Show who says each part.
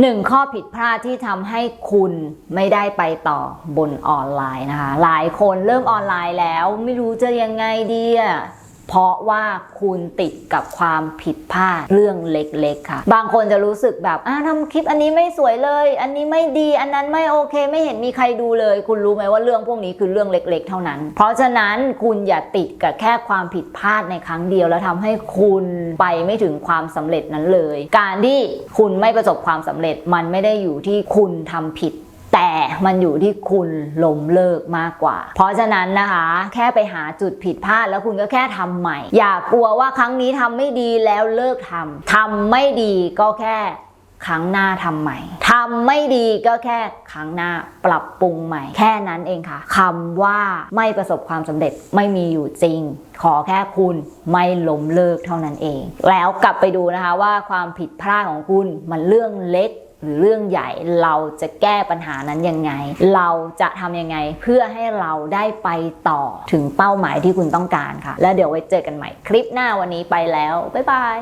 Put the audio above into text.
Speaker 1: หนึ่งข้อผิดพลาดที่ทำให้คุณไม่ได้ไปต่อบนออนไลน์นะคะ หลายคนเริ่มออนไลน์แล้วไม่รู้จะยังไงดีอะ เพราะว่าคุณติดกับความผิดพลาดเรื่องเล็กๆค่ะ บางคนจะรู้สึกแบบอ่าทำคลิปอันนี้ไม่สวยเลย อันนี้ไม่ดีอันนั้นไม่โอเค ไม่เห็นมีใครดูเลย คุณรู้ไหมว่าเรื่องพวกนี้คือเรื่องเล็ก ๆ เท่านั้น เพราะฉะนั้นคุณอย่าติดกับแค่ความผิดพลาดในครั้งเดียว แล้วทำให้คุณไปไม่ถึงความสำเร็จนั้นเลย การที่คุณไม่ประสบความสำเร็จมันไม่ได้อยู่ที่คุณทำผิด แต่มันอยู่ที่คุณล้มเลิกมากกว่า เพราะฉะนั้นนะคะ แค่ไปหาจุดผิดพลาด แล้วคุณก็แค่ทำใหม่ อย่ากลัวว่าครั้งนี้ทำไม่ดีแล้วเลิกทำทำไม่ดีก็แค่ครั้งหน้าทำใหม่ ทำไม่ดีก็แค่ครั้งหน้าปรับปรุงใหม่ แค่นั้นเองค่ะคำว่าไม่ประสบความสำเร็จไม่มีอยู่จริง ขอแค่คุณไม่ล้มเลิกเท่านั้นเอง แล้วกลับไปดูนะคะว่าความผิดพลาดของคุณมันเรื่องเล็กหรือเรื่องใหญ่เราจะแก้ปัญหานั้นยังไง เราจะทำยังไงเพื่อให้เราได้ไปต่อถึงเป้าหมายที่คุณต้องการค่ะ แล้วเดี๋ยวไว้เจอกันใหม่คลิปหน้าวันนี้ไปแล้ว บ๊ายบาย